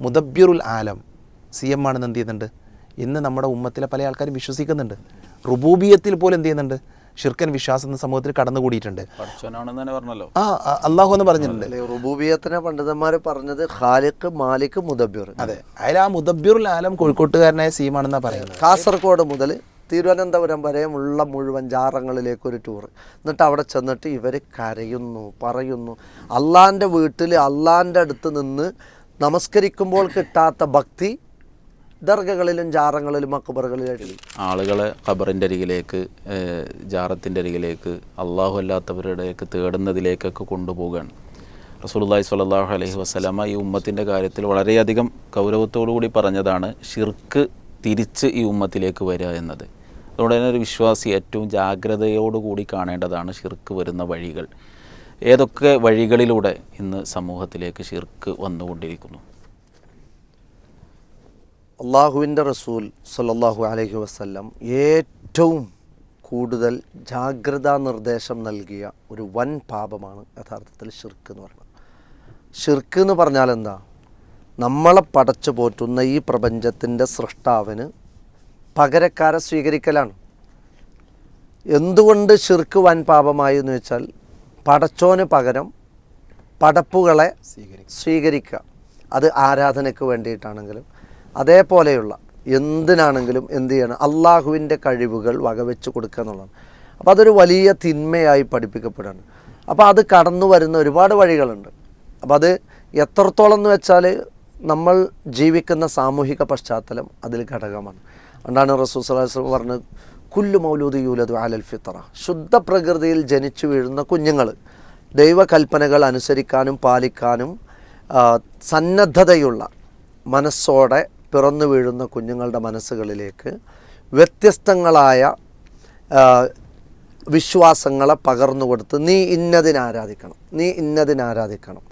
മുദബ്ബിറുൽ ആലം. C M ആണെന്ന് എന്ത് ചെയ്യുന്നുണ്ട്? ഇന്ന് നമ്മുടെ ഉമ്മത്തിലെ പല ആൾക്കാരും വിശ്വസിക്കുന്നുണ്ട്. റുബൂബിയത്തിൽ പോലും എന്ത് ചെയ്യുന്നുണ്ട്? ഷിർക്കൻ വിശ്വാസം എന്ന സമൂഹത്തിൽ കടന്നുകൂടിയിട്ടുണ്ട്. പറഞ്ഞല്ലോ. ആ അള്ളാഹു എന്ന് പറഞ്ഞിട്ടുണ്ട്. റുബൂബിയത്തിനെ പണ്ഡിതന്മാർ പറഞ്ഞത് ഖാലിഖ് മാലിക് മുദബിർ അതെ. അതിൽ ആ മുദബ്ബിറുൽ ആലം കോഴിക്കോട്ടുകാരനായ സീമാണെന്നാണ് പറയുന്നത്. കാസർഗോഡ് മുതൽ തിരുവനന്തപുരം വരെയുമുള്ള മുഴുവൻ ജാറങ്ങളിലേക്ക് ഒരു ടൂർ എന്നിട്ട് അവിടെ ചെന്നിട്ട് ഇവർ കരയുന്നു പറയുന്നു. അള്ളാന്റെ വീട്ടിൽ അള്ളാന്റെ അടുത്ത് നിന്ന് നമസ്കരിക്കുമ്പോൾ കിട്ടാത്ത ഭക്തി ദർഗകളിലും ജാറങ്ങളിലും അക്ബറുകളിലും ആളുകളെ ഖബറിന്റെ അരികിലേക്ക് ജാറത്തിന്റെ അരികിലേക്ക് അള്ളാഹു അല്ലാത്തവരുടെയൊക്കെ തേടുന്നതിലേക്കൊക്കെ കൊണ്ടുപോവുകയാണ്. റസൂലുള്ളാഹി സ്വല്ലല്ലാഹു അലൈഹി വസല്ലമ ഈ ഉമ്മത്തിന്റെ കാര്യത്തിൽ വളരെയധികം കൂടി പറഞ്ഞതാണ് ഷിർക്ക് തിരിച്ച് ഈ ഉമ്മത്തിലേക്ക് വരിക എന്നത്. അതുകൊണ്ട് തന്നെ ഒരു വിശ്വാസി ഏറ്റവും ജാഗ്രതയോടുകൂടി കാണേണ്ടതാണ് ഷിർക്ക് വരുന്ന വഴികൾ. ഏതൊക്കെ വഴികളിലൂടെ ഇന്ന് സമൂഹത്തിലേക്ക് ഷിർക്ക് വന്നുകൊണ്ടിരിക്കുന്നു? അള്ളാഹുവിന്റെ റസൂൽ സല്ലല്ലാഹു അലഹി വസല്ലം ഏറ്റവും കൂടുതൽ ജാഗ്രതാ നിർദ്ദേശം നൽകിയ ഒരു വൻ പാപമാണ് യഥാർത്ഥത്തിൽ ഷിർക്ക് എന്ന് പറയുന്നത്. ഷിർക്ക് എന്ന് പറഞ്ഞാൽ എന്താ? നമ്മളെ പടച്ചു പോറ്റുന്ന ഈ പ്രപഞ്ചത്തിന്റെ സൃഷ്ടാവിന് പകരക്കാരെ സ്വീകരിക്കലാണ്. എന്തുകൊണ്ട് ഷിർക്ക് വൻ പാപമായി എന്ന് വെച്ചാൽ പടച്ചോന് പകരം പടപ്പുകളെ സ്വീകരിക്കുക. അത് ആരാധനയ്ക്ക് വേണ്ടിയിട്ടാണെങ്കിലും അതേപോലെയുള്ള എന്തിനാണെങ്കിലും എന്ത് ചെയ്യണം? അള്ളാഹുവിന്റെ കഴിവുകൾ വകവെച്ച് കൊടുക്കുക എന്നുള്ളതാണ്. അപ്പോൾ അതൊരു വലിയ തിന്മയായി പഠിപ്പിക്കപ്പെടുകയാണ്. അപ്പോൾ അത് കടന്നു വരുന്ന ഒരുപാട് വഴികളുണ്ട്. അപ്പോൾ അത് എത്രത്തോളം എന്ന് വെച്ചാൽ നമ്മൾ ജീവിക്കുന്ന സാമൂഹിക പശ്ചാത്തലം അതിൽ ഘടകമാണ്. അതുകൊണ്ടാണ് റസൂസ് പറഞ്ഞത് കുല്ലു മൗലൂദ് യൂലദു അലൽ ഫിത്ര ശുദ്ധ പ്രകൃതിയിൽ ജനിച്ചു വീഴുന്ന കുഞ്ഞുങ്ങൾ ദൈവകൽപ്പനകൾ അനുസരിക്കാനും പാലിക്കാനും സന്നദ്ധതയുള്ള മനസ്സോടെ പിറന്നു വീഴുന്ന കുഞ്ഞുങ്ങളുടെ മനസ്സുകളിലേക്ക് വ്യത്യസ്തങ്ങളായ വിശ്വാസങ്ങളെ പകർന്നു കൊടുത്ത് നീ ഇന്നതിനെ ആരാധിക്കണം നീ ഇന്നതിനെ ആരാധിക്കണം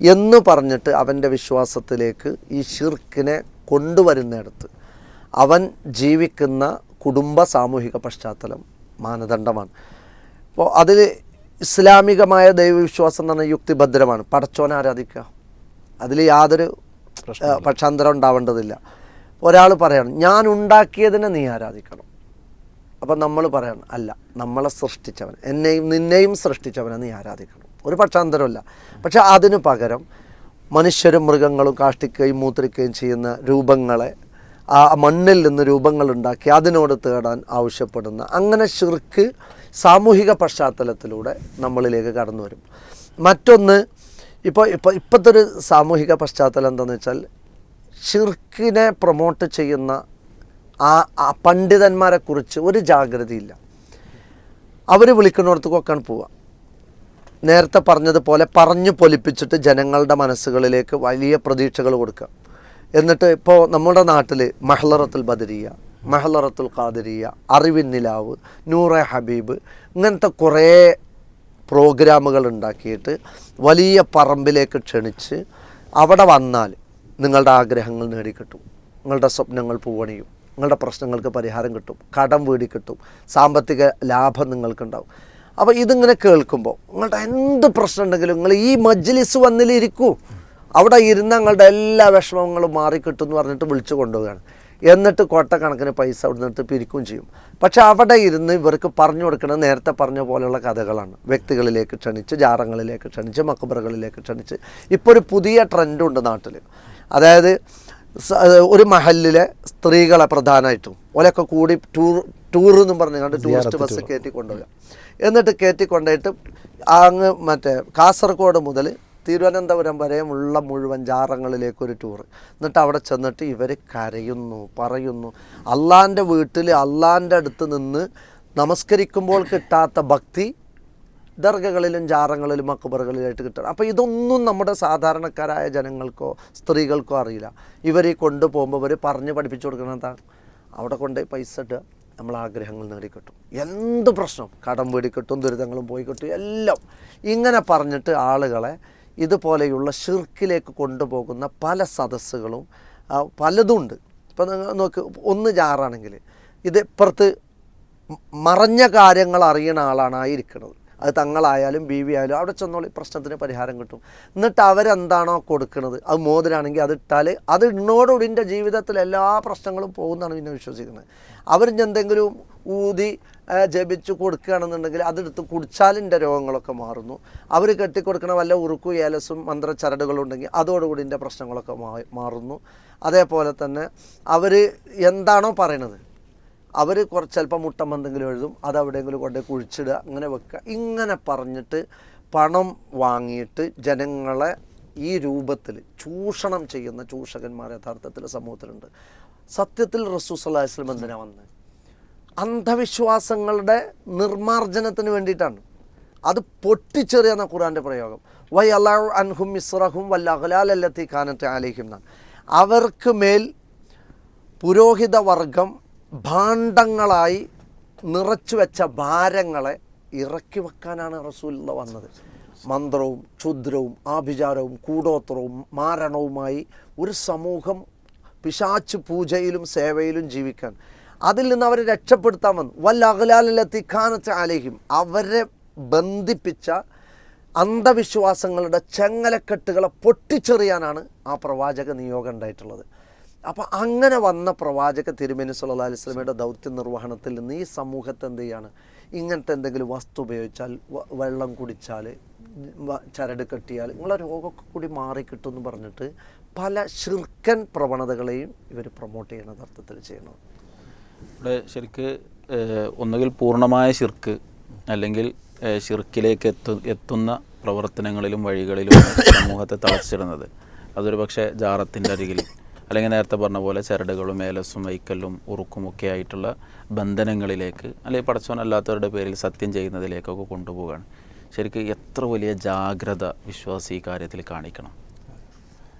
എന്ന് പറഞ്ഞിട്ട് അവന്റെ വിശ്വാസത്തിലേക്ക് ഈ ഷിർക്കിനെ കൊണ്ടുവരുന്നിടത്ത് അവൻ ജീവിക്കുന്ന കുടുംബ സാമൂഹിക പശ്ചാത്തലം മാനദണ്ഡമാണ്. അപ്പോൾ അതിൽ ഇസ്ലാമികമായ ദൈവവിശ്വാസം എന്ന് പറഞ്ഞാൽ യുക്തിഭദ്രമാണ്. പടച്ചോൻ ആരാധിക്കുക? അതിൽ യാതൊരു പക്ഷാന്തരം ഉണ്ടാവേണ്ടതില്ല. ഒരാൾ പറയണം ഞാൻ ഉണ്ടാക്കിയതിനെ നീ ആരാധിക്കണം. അപ്പം നമ്മൾ പറയണം അല്ല നമ്മളെ സൃഷ്ടിച്ചവൻ എന്നെയും നിന്നെയും സൃഷ്ടിച്ചവനെ നീ ആരാധിക്കണം. ഒരു പക്ഷാന്തരമല്ല പക്ഷെ അതിനു പകരം മനുഷ്യരും മൃഗങ്ങളും കാഷ്ടിക്കുകയും മൂത്രിക്കുകയും ചെയ്യുന്ന രൂപങ്ങളെ ആ മണ്ണിൽ നിന്ന് രൂപങ്ങൾ ഉണ്ടാക്കി അതിനോട് തേടാൻ ആവശ്യപ്പെടുന്ന. അങ്ങനെ ഷിർക്ക് സാമൂഹിക പശ്ചാത്തലത്തിലൂടെ നമ്മളിലേക്ക് കടന്നു വരും. മറ്റൊന്ന് ഇപ്പോൾ ഇപ്പോൾ ഇപ്പോഴത്തെ ഒരു സാമൂഹിക പശ്ചാത്തലം എന്താണെന്ന് വെച്ചാൽ ഷിർക്കിനെ പ്രൊമോട്ട് ചെയ്യുന്ന ആ പണ്ഡിതന്മാരെക്കുറിച്ച് പണ്ഡിതന്മാരെ കുറിച്ച് ഒരു ജാഗ്രതയില്ല. അവർ വിളിക്കുന്നിടത്തേക്കൊക്കെയാണ് പോവുക. നേരത്തെ പറഞ്ഞതുപോലെ പറഞ്ഞു പൊലിപ്പിച്ചിട്ട് ജനങ്ങളുടെ മനസ്സുകളിലേക്ക് വലിയ പ്രതീക്ഷകൾ കൊടുക്കുക. എന്നിട്ട് ഇപ്പോൾ നമ്മുടെ നാട്ടിൽ മഹ്ലറത്തുൽ ബദരിയ മഹ്ലറത്തുൽ ഖാദരിയ അറിവിൻ നിലാവ് നൂറെ ഹബീബ് ഇങ്ങനത്തെ കുറേ പ്രോഗ്രാമുകൾ ഉണ്ടാക്കിയിട്ട് വലിയ പറമ്പിലേക്ക് ക്ഷണിച്ച് അവിടെ വന്നാൽ നിങ്ങളുടെ ആഗ്രഹങ്ങൾ നേടിക്കിട്ടും. നിങ്ങളുടെ സ്വപ്നങ്ങൾ പൂവണിയും. നിങ്ങളുടെ പ്രശ്നങ്ങൾക്ക് പരിഹാരം കിട്ടും. കടം വീടി കിട്ടും. സാമ്പത്തിക ലാഭം നിങ്ങൾക്കുണ്ടാവും. അപ്പോൾ ഇതിങ്ങനെ കേൾക്കുമ്പോൾ നിങ്ങളുടെ എന്ത് പ്രശ്നം ഉണ്ടെങ്കിലും നിങ്ങൾ ഈ മജ്ലിസ് വന്നിലിരിക്കൂ. അവിടെ ഇരുന്ന് ഞങ്ങളുടെ എല്ലാ വിഷമങ്ങളും മാറിക്കിട്ടും എന്ന് പറഞ്ഞിട്ട് വിളിച്ചു കൊണ്ടുപോവുകയാണ്. എന്നിട്ട് കൊട്ടക്കണക്കിന് പൈസ അവിടെ നിന്നിട്ട് പിരിക്കുകയും ചെയ്യും. പക്ഷെ അവിടെ ഇരുന്ന് ഇവർക്ക് പറഞ്ഞു കൊടുക്കുന്നത് നേരത്തെ പറഞ്ഞ പോലെയുള്ള കഥകളാണ്. വ്യക്തികളിലേക്ക് ക്ഷണിച്ച് ജാറങ്ങളിലേക്ക് ക്ഷണിച്ച് മക്കബറകളിലേക്ക് ക്ഷണിച്ച്. ഇപ്പോൾ ഒരു പുതിയ ട്രെൻഡുണ്ട് നാട്ടിൽ അതായത് ഒരു മഹലിലെ സ്ത്രീകളെ പ്രധാനമായിട്ടും. ഓലൊക്കെ കൂടി ടൂർ ടൂർ എന്നും പറഞ്ഞുകൊണ്ട് ടൂറിസ്റ്റ് ബസ് കയറ്റി കൊണ്ടുപോകുക എന്നിട്ട് കയറ്റി കൊണ്ടുപോയിട്ട് അങ്ങ് മറ്റേ കാസർഗോഡ് മുതൽ തിരുവനന്തപുരം വരെയുമുള്ള മുഴുവൻ ജാറങ്ങളിലേക്ക് ഒരു ടൂർ എന്നിട്ട് അവിടെ ചെന്നിട്ട് ഇവർ കരയുന്നു പറയുന്നു. അള്ളാന്റെ വീട്ടിൽ അള്ളാന്റെ അടുത്ത് നിന്ന് നമസ്കരിക്കുമ്പോൾ കിട്ടാത്ത ഭക്തി ദർഗകളിലും ജാറങ്ങളിലും അക്ബറുകളിലായിട്ട് കിട്ടണം. അപ്പോൾ ഇതൊന്നും നമ്മുടെ സാധാരണക്കാരായ ജനങ്ങൾക്കോ സ്ത്രീകൾക്കോ അറിയില്ല. ഇവർ കൊണ്ടുപോകുമ്പോൾ ഇവർ പറഞ്ഞ് പഠിപ്പിച്ചു കൊടുക്കണതാ അവിടെ കൊണ്ടുപോയി പൈസ ഇട്ട് നമ്മൾ ആഗ്രഹങ്ങൾ നേടിക്കിട്ടും എന്ത് പ്രശ്നം? കടം വീടി കിട്ടും ദുരിതങ്ങളും പോയി കിട്ടും എല്ലാം. ഇങ്ങനെ പറഞ്ഞിട്ട് ആളുകളെ ഇതുപോലെയുള്ള ഷിർക്കിലേക്ക് കൊണ്ടുപോകുന്ന പല സദസ്സുകളും പലതുണ്ട്. ഇപ്പം നോക്ക് ഒന്ന് ജാറാണെങ്കിൽ ഇത് ഇപ്പുറത്ത് മറഞ്ഞ കാര്യങ്ങൾ അറിയുന്ന ആളാണ് ആ അത് തങ്ങളായാലും ബി വി ആയാലും അവിടെ ചെന്നോളി പ്രശ്നത്തിന് പരിഹാരം കിട്ടും. എന്നിട്ട് അവരെന്താണോ കൊടുക്കുന്നത് അത് മോതിരാണെങ്കിൽ അത് ഇട്ടാൽ അത് ഇന്നോടുകൂടി എന്റെ ജീവിതത്തിൽ എല്ലാ പ്രശ്നങ്ങളും പോകുന്നതാണ് പിന്നെ വിശ്വസിക്കുന്നത്. അവർ എന്തെങ്കിലും ഊതി ജപിച്ചു കൊടുക്കുകയാണെന്നുണ്ടെങ്കിൽ അതെടുത്ത് കുടിച്ചാൽ എന്റെ രോഗങ്ങളൊക്കെ മാറുന്നു. അവർ കെട്ടിക്കൊടുക്കണ വല്ല ഉറുക്കു ഏലസും മന്ത്രച്ചരടുകളും ഉണ്ടെങ്കിൽ അതോടുകൂടി എന്റെ പ്രശ്നങ്ങളൊക്കെ മാറുന്നു. അതേപോലെ തന്നെ അവർ എന്താണോ പറയണത്? അവർ കുറച്ച് ചിലപ്പോൾ മുട്ടം എന്തെങ്കിലും എഴുതും അത് എവിടെയെങ്കിലും കൊണ്ട് കുഴിച്ചിടുക അങ്ങനെ വെക്കുക. ഇങ്ങനെ പറഞ്ഞിട്ട് പണം വാങ്ങിയിട്ട് ജനങ്ങളെ ഈ രൂപത്തിൽ ചൂഷണം ചെയ്യുന്ന ചൂഷകന്മാർ യഥാർത്ഥത്തിൽ സമൂഹത്തിലുണ്ട്. സത്യത്തിൽ റസൂ സല്ലല്ലാഹു അലൈഹി വസല്ലം എന്തിനാ വന്നത് അന്ധവിശ്വാസങ്ങളുടെ നിർമാർജനത്തിന് വേണ്ടിയിട്ടാണ്. അത് പൊട്ടിച്ചെറിയുന്ന ഖുറാന്റെ പ്രയോഗം. വൈ അലാ അൻഹും മിസ്റഹും വല്ല അഖലാലല്ലത്തി കാനത്ത് ആലേഹിം എന്നാണ്. അവർക്ക് മേൽ പുരോഹിത വർഗം ഭാണ്ഡങ്ങളായി നിറച്ചു വെച്ച ഭാരങ്ങളെ ഇറക്കി വെക്കാനാണ് റസൂലുള്ള വന്നത്. മന്ത്രവും ക്ഷുദ്രവും ആഭിചാരവും കൂടോത്രവും മാരണവുമായി ഒരു സമൂഹം പിശാച്ച് പൂജയിലും സേവയിലും ജീവിക്കാൻ. അതിൽ നിന്ന് അവരെ രക്ഷപ്പെടുത്താൻ വന്നു. വല്ല അകലാലിലെത്തി ഖാനത്ത് ആലേഹിം അവരെ ബന്ധിപ്പിച്ച അന്ധവിശ്വാസങ്ങളുടെ ചെങ്ങലക്കെട്ടുകളെ പൊട്ടിച്ചെറിയാനാണ് ആ പ്രവാചക നിയോഗം ഉണ്ടായിട്ടുള്ളത്. അപ്പോൾ അങ്ങനെ വന്ന പ്രവാചക തിരുമേനി സുല്ലാ അലൈഹി വസല്ലമയുടെ ദൗത്യ നിർവഹണത്തിൽ നിന്ന് ഈ സമൂഹത്തെ എന്ത് ചെയ്യാണ്? ഇങ്ങനത്തെ എന്തെങ്കിലും വസ്തു ഉപയോഗിച്ചാൽ വെള്ളം കുടിച്ചാൽ ചരട് കെട്ടിയാൽ നിങ്ങളെ രോഗമൊക്കെ കൂടി മാറിക്കിട്ടും എന്ന് പറഞ്ഞിട്ട് പല ശിർക്കൻ പ്രവണതകളെയും ഇവർ പ്രൊമോട്ട് ചെയ്യുന്ന അർത്ഥത്തിൽ ചെയ്യണം ഇവിടെ ശരിക്ക് ഒന്നുകിൽ പൂർണമായ ശിർക്ക് അല്ലെങ്കിൽ ഷിർക്കിലേക്ക് എത്തു എത്തുന്ന പ്രവർത്തനങ്ങളിലും വഴികളിലും സമൂഹത്തെ തളച്ചിടുന്നത്. അതൊരു പക്ഷേ ജാറത്തിന്റെ അരികിൽ. അല്ലെങ്കിൽ നേരത്തെ പറഞ്ഞ പോലെ ചരടുകളും ഏലസും വൈക്കല്ലും ഉറുക്കും ഒക്കെ ആയിട്ടുള്ള ബന്ധനങ്ങളിലേക്ക് അല്ലെങ്കിൽ പടച്ചവനല്ലാത്തവരുടെ പേരിൽ സത്യം ചെയ്യുന്നതിലേക്കൊക്കെ കൊണ്ടുപോവുകയാണ്. ശരിക്കും എത്ര വലിയ ജാഗ്രത വിശ്വാസി ഈ കാര്യത്തിൽ കാണിക്കണം?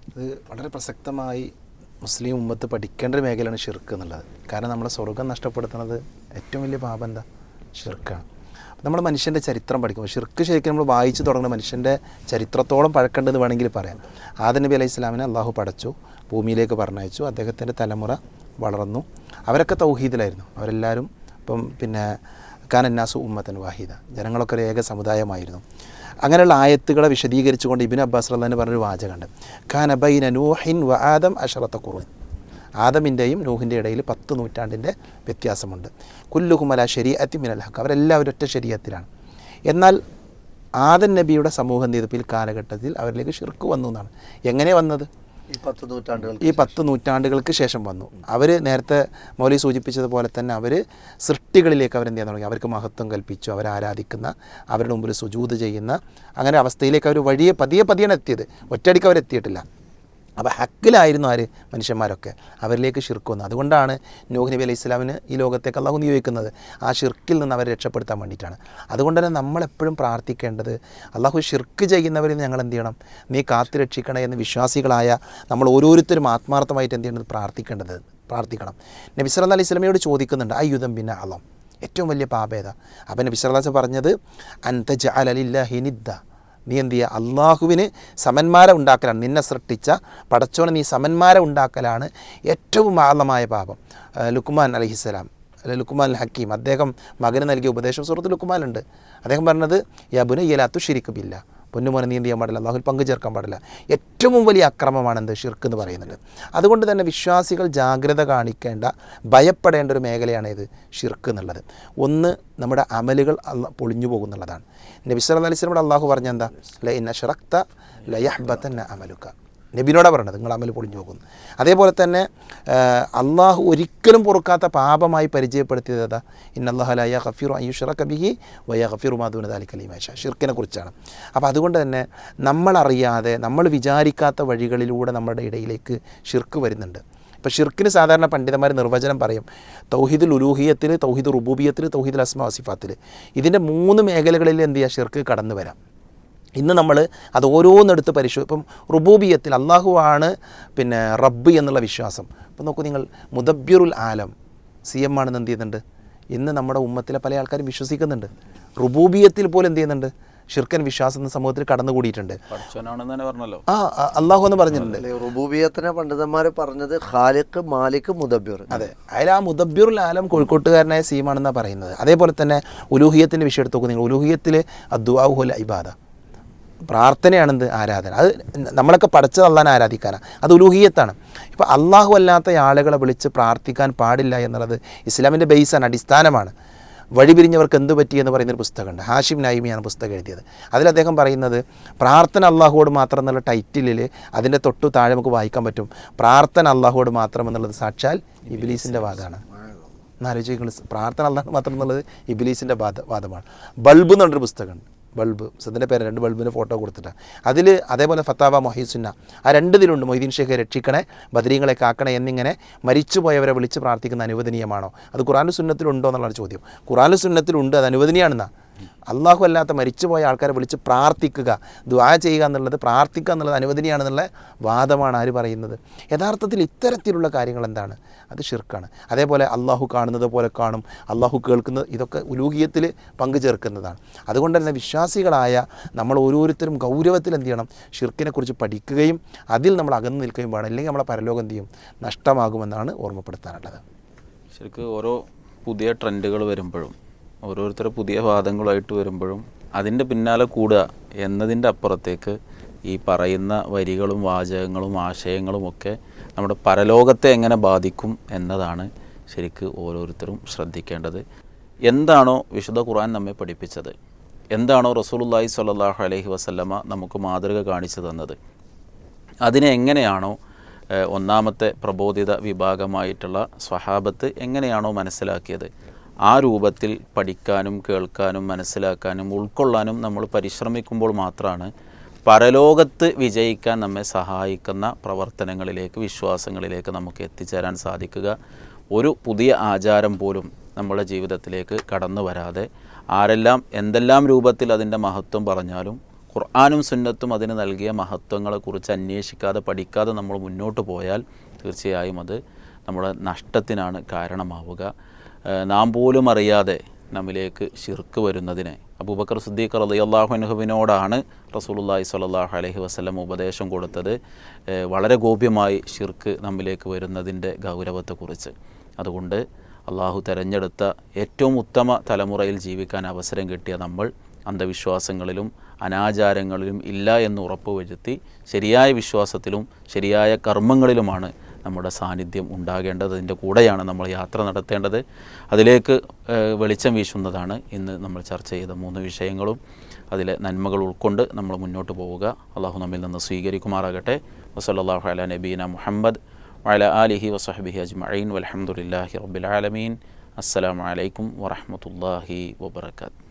ഇത് വളരെ പ്രസക്തമായി മുസ്ലിം ഉമ്മത്ത് പഠിക്കേണ്ട ഒരു മേഖലയാണ് ഷിർക്ക് എന്നുള്ളത്. കാരണം നമ്മുടെ സ്വർഗം നഷ്ടപ്പെടുത്തുന്നത് ഏറ്റവും വലിയ പാപം എന്താ? ഷിർക്കാണ് നമ്മൾ മനുഷ്യന്റെ ചരിത്രം പഠിക്കുമ്പോൾ ഷിർക്ക് ശരിക്കും നമ്മൾ വായിച്ചു തുടങ്ങുന്ന മനുഷ്യന്റെ ചരിത്രത്തോളം പഴക്കേണ്ടത് വേണമെങ്കിൽ പറയാം. ആദ നബി അലൈഹി ഇസ്ലാമിനെ അള്ളാഹു പടച്ചു. ഭൂമിയിലേക്ക് പറഞ്ഞയച്ചു. അദ്ദേഹത്തിന്റെ തലമുറ വളർന്നു. അവരൊക്കെ തൗഹീദിലായിരുന്നു. അവരെല്ലാവരും ഇപ്പം പിന്നെ കാനന്നാസു ഉമ്മത്തൻ വാഹിദ. ജനങ്ങളൊക്കെ ഒരു ഏക സമുദായമായിരുന്നു. അങ്ങനെയുള്ള ആയത്തുകളെ വിശദീകരിച്ചുകൊണ്ട് ഇബിൻ അബ്ബാസ് റല്ലാന്ന് പറഞ്ഞൊരു വാചകമുണ്ട്. ഖാനബൈന നൂഹിൻ വ ആദം അഷറത്ത കുറു ആദമിന്റെയും നൂഹിന്റെ ഇടയിൽ പത്ത് നൂറ്റാണ്ടിന്റെ വ്യത്യാസമുണ്ട്. കുല്ലുഹുമല ശരീഅത്തി മിനൽ ഹക്ക് അവരെല്ലാവരും ഒറ്റ ശരീരത്തിലാണ് എന്നാൽ ആദൻ നബിയുടെ സമൂഹം ചെയ്തു? കാലഘട്ടത്തിൽ അവരിലേക്ക് ഷിർക്ക് വന്നു എന്നാണ്. എങ്ങനെ വന്നത്? ഈ പത്ത് നൂറ്റാണ്ടുകൾക്ക് ശേഷം. വന്നു. അവർ നേരത്തെ മൗലി സൂചിപ്പിച്ചതുപോലെ തന്നെ അവർ സൃഷ്ടികളിലേക്ക് അവരെന്ത് ചെയ്യാൻ തുടങ്ങി. അവർക്ക് മഹത്വം കൽപ്പിച്ചു. അവരെ ആരാധിക്കുന്ന അവരുടെ മുമ്പിൽ സുജൂത് ചെയ്യുന്ന അങ്ങനെ അവസ്ഥയിലേക്ക് അവർ വഴിയെ പതിയെ പതിയാണ് എത്തിയത്. ഒറ്റയടിക്ക് അവരെത്തിയിട്ടില്ല. അപ്പോൾ ഹക്കിലായിരുന്നു ആര്? മനുഷ്യന്മാരൊക്കെ. അവരിലേക്ക് ഷിർക്ക് വന്നു. അതുകൊണ്ടാണ് നൂഹ് നബി അലൈഹി ഇസ്ലാമിന് ഈ ലോകത്തേക്ക് അള്ളാഹു നിയോഗിക്കുന്നത്. ആ ഷിർക്കിൽ നിന്ന് അവരെ രക്ഷപ്പെടുത്താൻ വേണ്ടിയിട്ടാണ്. അതുകൊണ്ട് തന്നെ നമ്മളെപ്പോഴും പ്രാർത്ഥിക്കേണ്ടത്? അള്ളാഹു ഷിർക്ക് ചെയ്യുന്നവരിൽ ഞങ്ങൾ എന്ത് ചെയ്യണം? നീ കാത്തു രക്ഷിക്കണേ എന്ന് വിശ്വാസികളായ നമ്മൾ ഓരോരുത്തരും ആത്മാർത്ഥമായിട്ട് എന്ത് ചെയ്യണം? പ്രാർത്ഥിക്കേണ്ടത് പ്രാർത്ഥിക്കണം. നബി സല അലൈഹി സ്വലമയോട് ചോദിക്കുന്നുണ്ട് അയ്യുധം പിന്നെ അളം ഏറ്റവും വലിയ പാപേത അപ്പം നബി അലൈഹി പറഞ്ഞത് അൻതജ അലലില്ല നിദ്ദ. നീ എന്ത് ചെയ്യുക? അള്ളാഹുവിന് സമന്മാരെ ഉണ്ടാക്കലാണ്. നിന്നെ സൃഷ്ടിച്ച പടച്ചോനെ നീ സമന്മാരെ ഉണ്ടാക്കലാണ് ഏറ്റവും ആളമായ പാപം. ലുക്കുമാൻ അലഹിസ്സലാം അല്ലെ ലുക്കുമാൻ ഹക്കീം അദ്ദേഹം മകന് നൽകിയ ഉപദേശം സുഹൃത്ത് ലുക്മാനുണ്ട് അദ്ദേഹം പറഞ്ഞത് യബുന ഇയലാത്തു ഷിരിക്കുമില്ല പൊന്നുമോനെ നീ എന്ത് ചെയ്യാൻ പാടില്ല. അള്ളാഹുൽ പങ്കു ചേർക്കാൻ പാടില്ല. ഏറ്റവും വലിയ അക്രമമാണ് എന്ത്? ഷിർക്ക് എന്ന് പറയുന്നത്. അതുകൊണ്ട് തന്നെ വിശ്വാസികൾ ജാഗ്രത കാണിക്കേണ്ട ഭയപ്പെടേണ്ട ഒരു മേഖലയാണ് ഇത് ഷിർക്ക് എന്നുള്ളത്. ഒന്ന് നമ്മുടെ അമലുകൾ പൊളിഞ്ഞു പോകുന്നുള്ളതാണ്. നബി സല്ലല്ലാഹു അലൈഹി വസല്ലം അള്ളാഹു പറഞ്ഞ എന്താ? ലൈന ഷറക്ത ലയഹ്ബത്തന്ന അമലുക. നബിനോടാ പറഞ്ഞത് നിങ്ങൾ അമൽ പൊളിഞ്ഞു പോകുന്നു. അതേപോലെ തന്നെ അള്ളാഹു ഒരിക്കലും പൊറുക്കാത്ത പാപമായി പരിചയപ്പെടുത്തിയത് ഏതാ? ഇന്നല്ലാഹലായ ഖഫീറു അയ്യുഷറ കബിഹി വയ ഖഫീറു മാധുവിന് ദാലി കലീമേഷ ഷിർക്കിനെ കുറിച്ചാണ്. അപ്പോൾ അതുകൊണ്ട് തന്നെ നമ്മളറിയാതെ നമ്മൾ വിചാരിക്കാത്ത വഴികളിലൂടെ നമ്മുടെ ഇടയിലേക്ക് ഷിർക്ക് വരുന്നുണ്ട്. ഇപ്പോൾ ഷിർക്കിന് സാധാരണ പണ്ഡിതന്മാർ നിർവചനം പറയും തൗഹീദുൽ ഉലൂഹിയത്തിൽ തൗഹീദ് റുബൂബിയത്തിൽ തൗഹീദുൽ അസ്മ വസിഫാത്തിൽ ഇതിന്റെ മൂന്ന് മേഖലകളിൽ എന്ത് ചെയ്യുക ഷിർക്ക് കടന്നു വരാം ഇന്ന് നമ്മൾ അത് ഓരോന്നെടുത്ത് പരിശോ ഇപ്പം റുബൂബിയത്തിൽ അള്ളാഹു ആണ് പിന്നെ റബ്ബ് എന്നുള്ള വിശ്വാസം. ഇപ്പം നോക്കൂ നിങ്ങൾ മുദബ്ബിറുൽ ആലം സി എം ആണെന്ന് എന്ത് ചെയ്യുന്നുണ്ട്? ഇന്ന് നമ്മുടെ ഉമ്മത്തിലെ പല ആൾക്കാരും വിശ്വസിക്കുന്നുണ്ട്. റുബൂബിയത്തിൽ പോലും എന്ത് ചെയ്യുന്നുണ്ട്? ഷിർക്കൻ വിശ്വാസം എന്ന സമൂഹത്തിൽ കടന്നുകൂടിയിട്ടുണ്ട്. പഠിച്ചവനാണെന്ന് തന്നെ പറഞ്ഞല്ലോ. ആ അള്ളാഹു എന്ന് പറഞ്ഞിട്ടുണ്ട്. റുബൂബിയത്തിനെ പണ്ഡിതന്മാർ പറഞ്ഞത് ഖാലിഖ് മാലിക് മുദബ്ബിർ. അതെ അതിൽ ആ മുദബ്ബിറുൽ ആലം കോഴിക്കോട്ടുകാരനായ സീമാണെന്നാണ് പറയുന്നത്. അതേപോലെ തന്നെ ഉലൂഹിയത്തിന്റെ വിഷയം എടുത്ത് നോക്കുക നിങ്ങൾ. ഉലൂഹിയത്തിൽ അദ്വാഹുൽ ഇബാദ. പ്രാർത്ഥനയാണെന്ത്? ആരാധന. അത് നമ്മളൊക്കെ പഠിച്ചത് അള്ളാൻ ആരാധിക്കാനാണ് അത് ഉലൂഹിയത്താണ്. ഇപ്പോൾ അള്ളാഹു അല്ലാത്ത ആളുകളെ വിളിച്ച് പ്രാർത്ഥിക്കാൻ പാടില്ല എന്നുള്ളത് ഇസ്ലാമിന്റെ ബേസാണ് അടിസ്ഥാനമാണ്. വഴിപിരിഞ്ഞവർക്ക് എന്ത് പറ്റി എന്ന് പറയുന്നൊരു പുസ്തകമുണ്ട്. ഹാഷിം നൈമിയാണ് പുസ്തകം എഴുതിയത്. അതിൽ അദ്ദേഹം പറയുന്നത് പ്രാർത്ഥന അള്ളാഹുവോട് മാത്രം എന്നുള്ള ടൈറ്റിലിൽ അതിന്റെ തൊട്ടു താഴെ നമുക്ക് വായിക്കാൻ പറ്റും. പ്രാർത്ഥന അള്ളാഹുവോട് മാത്രം എന്നുള്ളത് സാക്ഷാൽ ഇബിലീസിന്റെ വാദമാണ് എന്നാലോചിക്കുന്നത് പ്രാർത്ഥന അള്ളാഹ് മാത്രം എന്നുള്ളത് ഇബിലീസിന്റെ വാദ വാദമാണ്. ബൾബ് എന്നുള്ളൊരു പുസ്തകമുണ്ട്. ബൾബ് സദിന്റെ പേര് രണ്ട് ബൾബിന്റെ ഫോട്ടോ കൊടുത്തിട്ടാണ് അതിൽ അതേപോലെ ഫത്താവ മൊഹീസുന്ന ആ രണ്ട് ഇതിലുണ്ട് മൊയ്തീൻ ഷേഖ് രക്ഷിക്കണേ ബദരീങ്ങളെ കാക്കണേ എന്നിങ്ങനെ മരിച്ചുപോയവരെ വിളിച്ച് പ്രാർത്ഥിക്കുന്ന അനുവദനീയമാണോ? അത് ഖുറാനുസുന്നത്തിലുണ്ടോ എന്നുള്ളതാണ് ചോദ്യം. ഖുറാനുസുന്നത്തിലുണ്ട് അത് അനുവദനീയാണെന്നാ? അള്ളാഹു അല്ലാത്ത മരിച്ചുപോയ ആൾക്കാരെ വിളിച്ച് പ്രാർത്ഥിക്കുക ദ്വാ ചെയ്യുക എന്നുള്ളത് പ്രാർത്ഥിക്കുക എന്നുള്ളത് അനുവദനീയാണെന്നുള്ള വാദമാണ് ആര് പറയുന്നത്. യഥാർത്ഥത്തിൽ ഇത്തരത്തിലുള്ള കാര്യങ്ങൾ എന്താണ്? അത് ഷിർക്കാണ് അതേപോലെ അള്ളാഹു കാണുന്നത് പോലെ കാണും. അള്ളാഹു കേൾക്കുന്നത് ഇതൊക്കെ ഉലൂഹിയത്തിൽ പങ്കു ചേർക്കുന്നതാണ്. അതുകൊണ്ട് തന്നെ വിശ്വാസികളായ നമ്മൾ ഓരോരുത്തരും ഗൗരവത്തിൽ എന്ത് ചെയ്യണം? ഷിർക്കിനെക്കുറിച്ച് പഠിക്കുകയും അതിൽ നമ്മൾ അകന്നു നിൽക്കുകയും വേണം. അല്ലെങ്കിൽ നമ്മളെ പരലോകം എന്ത് ചെയ്യും? നഷ്ടമാകുമെന്നാണ് ഓർമ്മപ്പെടുത്താനുള്ളത്. ശരിക്കും ഓരോ പുതിയ ട്രെൻഡുകൾ വരുമ്പോഴും ഓരോരുത്തർ പുതിയ വാദങ്ങളായിട്ട് വരുമ്പോഴും അതിന്റെ പിന്നാലെ കൂടുക എന്നതിന്റെ അപ്പുറത്തേക്ക് ഈ പറയുന്ന വരികളും വാചകങ്ങളും ആശയങ്ങളും ഒക്കെ നമ്മുടെ പരലോകത്തെ എങ്ങനെ ബാധിക്കും എന്നതാണ് ശരിക്ക് ഓരോരുത്തരും ശ്രദ്ധിക്കേണ്ടത്. എന്താണോ വിശുദ്ധ ഖുർആൻ നമ്മെ പഠിപ്പിച്ചത്? എന്താണോ റസൂലുള്ളാഹി സ്വല്ലല്ലാഹു അലൈഹി വസല്ലമ നമുക്ക് മാതൃക കാണിച്ചു തന്നത്? അതിനെ എങ്ങനെയാണോ ഒന്നാമത്തെ പ്രബോധിത വിഭാഗമായിട്ടുള്ള സ്വഹാബത്ത് എങ്ങനെയാണോ മനസ്സിലാക്കിയത്? ആ രൂപത്തിൽ പഠിക്കാനും കേൾക്കാനും മനസ്സിലാക്കാനും ഉൾക്കൊള്ളാനും നമ്മൾ പരിശ്രമിക്കുമ്പോൾ മാത്രമാണ് പരലോകത്ത് വിജയിക്കാൻ നമ്മെ സഹായിക്കുന്ന പ്രവർത്തനങ്ങളിലേക്ക് വിശ്വാസങ്ങളിലേക്ക് നമുക്ക് എത്തിച്ചേരാൻ സാധിക്കുക. ഒരു പുതിയ ആചാരം പോലും നമ്മുടെ ജീവിതത്തിലേക്ക് കടന്നു വരാതെ ആരെല്ലാം എന്തെല്ലാം രൂപത്തിൽ അതിന്റെ മഹത്വം പറഞ്ഞാലും ഖുർആാനും സുന്നത്തും അതിന് നൽകിയ മഹത്വങ്ങളെക്കുറിച്ച് അന്വേഷിക്കാതെ പഠിക്കാതെ നമ്മൾ മുന്നോട്ട് പോയാൽ തീർച്ചയായും അത് നമ്മുടെ നഷ്ടത്തിനാണ് കാരണമാവുക. നാം പോലും അറിയാതെ നമ്മിലേക്ക് ശിർക്ക് വരുന്നതിനെ. അബൂബക്കർ സിദ്ദീഖ് റളിയല്ലാഹു അൻഹുവിനോടാണ് റസൂലുള്ളാഹി സ്വല്ലല്ലാഹു അലഹി വസ്ലം ഉപദേശം കൊടുത്തത്. വളരെ ഗോപ്യമായി ഷിർക്ക് നമ്മിലേക്ക് വരുന്നതിന്റെ ഗൗരവത്തെക്കുറിച്ച്. അതുകൊണ്ട് അള്ളാഹു തിരഞ്ഞെടുത്ത ഏറ്റവും ഉത്തമ തലമുറയിൽ ജീവിക്കാൻ അവസരം കിട്ടിയ നമ്മൾ അന്ധവിശ്വാസങ്ങളിലും അനാചാരങ്ങളിലും ഇല്ല എന്ന് ഉറപ്പുവരുത്തി ശരിയായ വിശ്വാസത്തിലും ശരിയായ കർമ്മങ്ങളിലുമാണ് നമ്മുടെ സാന്നിധ്യം ഉണ്ടാകേണ്ടത് അതിന്റെ കൂടെയാണ് നമ്മൾ യാത്ര നടത്തേണ്ടത്. അതിലേക്ക് വെളിച്ചം വീശുന്നതാണ് ഇന്ന് നമ്മൾ ചർച്ച ചെയ്ത മൂന്ന് വിഷയങ്ങളും. അതിലെ നന്മകൾ ഉൾക്കൊണ്ട് നമ്മൾ മുന്നോട്ട് പോവുക. അള്ളാഹു നമ്മിൽ നിന്ന് സ്വീകരിക്കുമാറാകട്ടെ. വസല്ലാഹു അല നബീന മുഹമ്മദ് വഅല ആലിഹി വസഹബിഹി അജ്മഈൻ. വൽഹംദുലില്ലാഹി റബ്ബിൽ ആലമീൻ. അസ്സലാമു അലൈക്കും വറഹ്മത്തുള്ളാഹി വബറകാതുഹു.